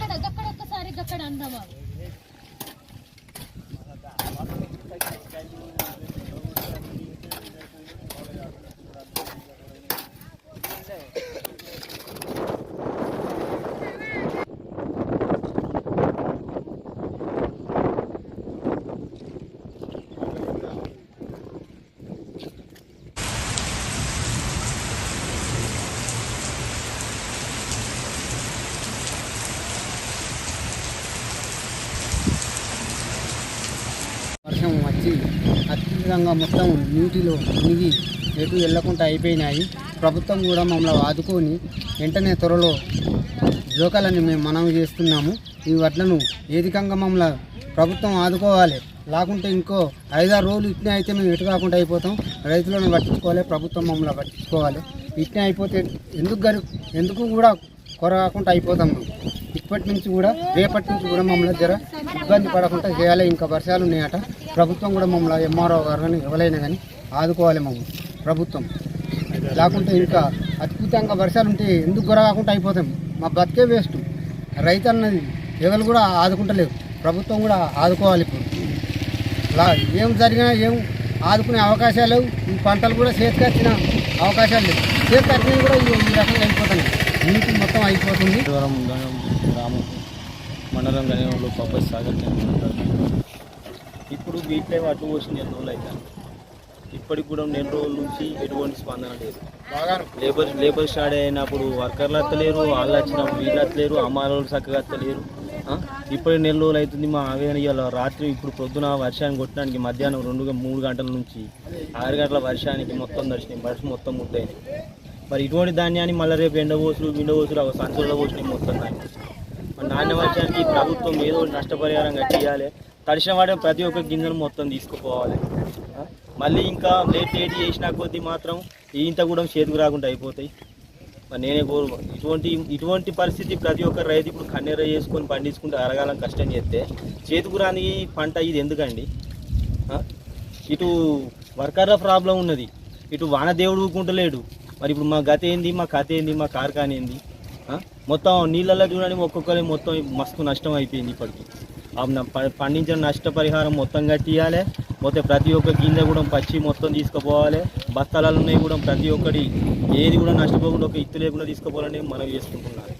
గక్కడ గక్కడ ఒక్కసారి గక్కడ అందామా? వర్షం వచ్చి అత్యధికంగా మొత్తం నీటిలో మునిగి ఎటు వెళ్ళకుండా అయిపోయినాయి. ప్రభుత్వం కూడా మమ్మల్ని ఆదుకొని వెంటనే త్వరలో జోకాలని మేము మనవి చేస్తున్నాము. ఈ వడ్లను ఏదికంగా మమ్మల్ని ప్రభుత్వం ఆదుకోవాలి? లేకుంటే ఇంకో ఐదారు రోజులు ఇట్నే అయితే మేము ఎటు కాకుండా అయిపోతాం. రైతులను పట్టించుకోవాలి ప్రభుత్వం మమ్మల్ని పట్టించుకోవాలి. ఇట్నే అయిపోతే ఎందుకు గరి ఎందుకు కూడా కొర కాకుండా అయిపోతాం మేము? ఇప్పటి నుంచి కూడా రేపటి నుంచి కూడా మమ్మల్ని జర ఇబ్బంది పడకుండా చేయాలి. ఇంకా వర్షాలు ఉన్నాయట. ప్రభుత్వం కూడా మమ్మల్ని ఎంఆర్ఓ గారు కానీ ఎవరైనా కానీ ఆదుకోవాలి మమ్మల్ని ప్రభుత్వం. లేకుంటే ఇంకా అద్భుతంగా వర్షాలు ఉంటే ఎందుకు గుర కాకుండా అయిపోతాం? మా బతికే వేస్ట్. రైతు అన్నది ఎవరు కూడా ఆదుకుంటలేవు ప్రభుత్వం కూడా ఆదుకోవాలి ఇప్పుడు. ఏం జరిగినా ఏం ఆదుకునే అవకాశాలు లేవు. ఈ పంటలు కూడా చేతికచ్చిన అవకాశాలు లేవు. చేతికి కూడా ఈ రకంగా అయిపోతున్నాయి. నీటి మొత్తం అయిపోతుంది. గ్రామం మండలం గణంలో పాప సాగర్ ఇప్పుడు వీటిలో అటు పోసి నెల రోజులు అవుతాను ఇప్పటికి కూడా నెల రోజుల నుంచి ఎటువంటి స్పందన లేదు. లేబర్ లేబర్ స్టార్ట్ అయినప్పుడు వర్కర్లు వస్తలేరు వాళ్ళు వచ్చిన వీళ్ళు వస్తలేరు అమ్మాయిలు చక్కగా వస్తలేరు ఆ? ఇప్పుడు నెల రోజులు అవుతుంది మా ఆవేదన ఇవాళ రాత్రి ఇప్పుడు పొద్దున వర్షాన్ని కొట్టడానికి మధ్యాహ్నం రెండు మూడు గంటల నుంచి ఆరు గంటల వర్షానికి మొత్తం దర్శనం బస్ మొత్తం ముద్దయినాయి మరి ఇటువంటి ధాన్యాన్ని మళ్ళీ రేపు ఎండబోసులు విండబోసులు సంచుల్లో పోసినాయి మొత్తం ధాన్యం మరి నాణ్య వర్షానికి ప్రభుత్వం ఏదో ఒకటి నష్టపరిహారం కట్టియాలి. తడిసిన వాడే ప్రతి ఒక్క గింజను మొత్తం తీసుకుపోవాలి. మళ్ళీ ఇంకా లేట్ లేట్ చేసినా కొద్దీ మాత్రం ఇంత కూడా చేతికి రాకుండా అయిపోతాయి. మరి నేనే కోరు ఇటువంటి ఇటువంటి పరిస్థితి ప్రతి ఒక్క రైతు ఇప్పుడు కన్నెర చేసుకొని పండించుకుంటే అరగాలం కష్టం చేస్తే చేతికి రాని పంట ఇది ఎందుకండి? ఇటు వర్కర్ల ప్రాబ్లం ఉన్నది. ఇటు వానదేవుడు ఊకుంటలేడు మరి ఇప్పుడు మా గత ఏంది మా కథ ఏంది మా కార్ఖాన ఏంది? మొత్తం నీళ్ళల్లో చూడండి ఒక్కొక్కరి మొత్తం మస్తు నష్టం అయిపోయింది ఇప్పటికి. పండించిన నష్టపరిహారం మొత్తం కట్టియాలి. పోతే ప్రతి ఒక్క గింజ కూడా పచ్చి మొత్తం తీసుకుపోవాలి. బస్తాలలో ఉన్నాయి కూడా ప్రతి ఒక్కటి ఏది కూడా నష్టపోకుండా ఒక ఇత్తు లేకుండా తీసుకుపోవాలని మనం చేసుకుంటున్నాను